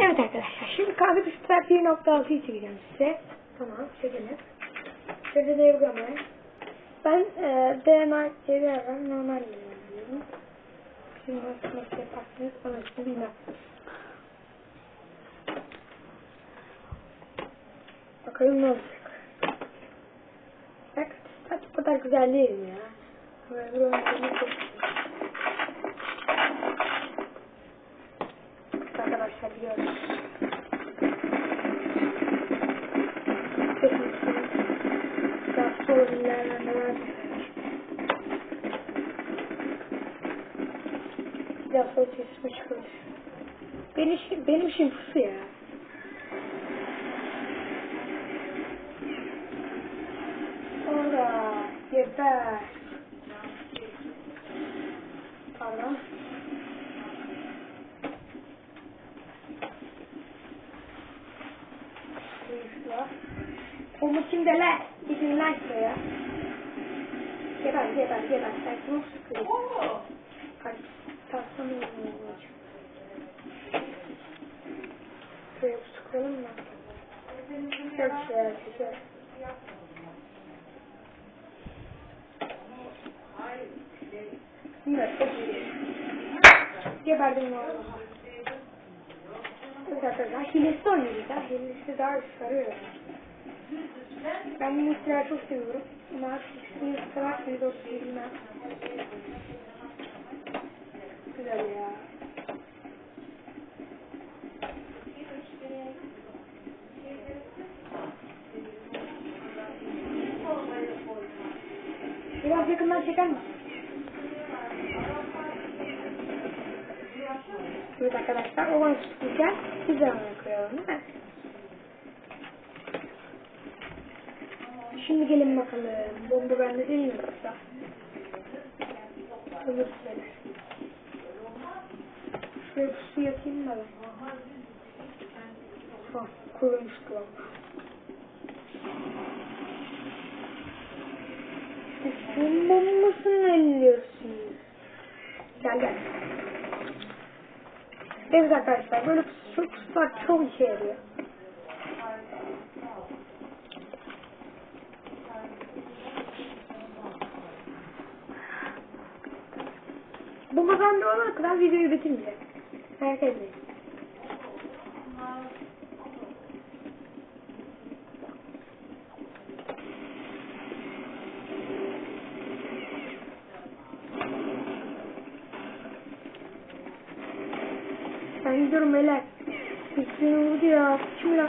Evet arkadaşlar şimdi kahve üstüne 1.6'yı çekeceğim size. Tamam çekelim. Şöyle de uygulamaya. Ben e, DNA çeviriyorum normal yazıyorum. Şimdi nasıl nasıl yaparsınız bana şimdi bilmem. Bakalım ne olacak. Bak saç bu kadar güzel değil mi ya? Böyle bir oyunculuğu çok Arkadaşlar Sonra sesime çıkıyor. Benim işim, benim işim pusu ya. Sonra yeter. Pardon. Gidin lan şuraya. Geber geber geber. Sen bunu sıkıyorsun. Kaç. Tatlım olacak. Şuraya sıkalım mı? Çok güzel güzel. Evet, çok iyi. Geberdim valla. Evet arkadaşlar, hilesi ya. Hilesi daha sarıyor. Ben bu hisleri çok seviyorum. Ama siz severseniz o sizi bilmem. Güzel ya. Biraz yakından çeker misin? Evet arkadaşlar olan de ona koyalım değil mi? Şimdi gelin bakalım. Bomba bende değil mi yoksa? Öbür sene. Şuraya pusu yatayım da. Ha, kurumuş kulak. Siz bombasını elliyorsunuz. Gel gel. Evet arkadaşlar böyle pusu, pusular çok işe yarıyor. Bu kazandı olana kadar videoyu bitirmeyeceğim. Merak etmeyin. Ben gidiyorum beyler. Fikrini vurdu ya. Ya?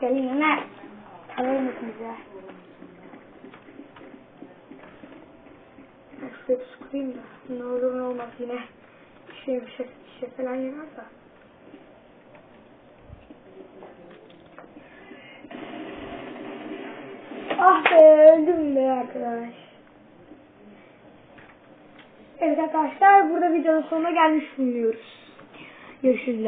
Gelin lan. Tanır mısınız ya? Bir sıkayım da. Ne olur ne olmaz yine. Şey bir şey, bir şey falan yarar da. Ah be öldüm be arkadaş. Evet arkadaşlar burada videonun sonuna gelmiş bulunuyoruz. Görüşürüz.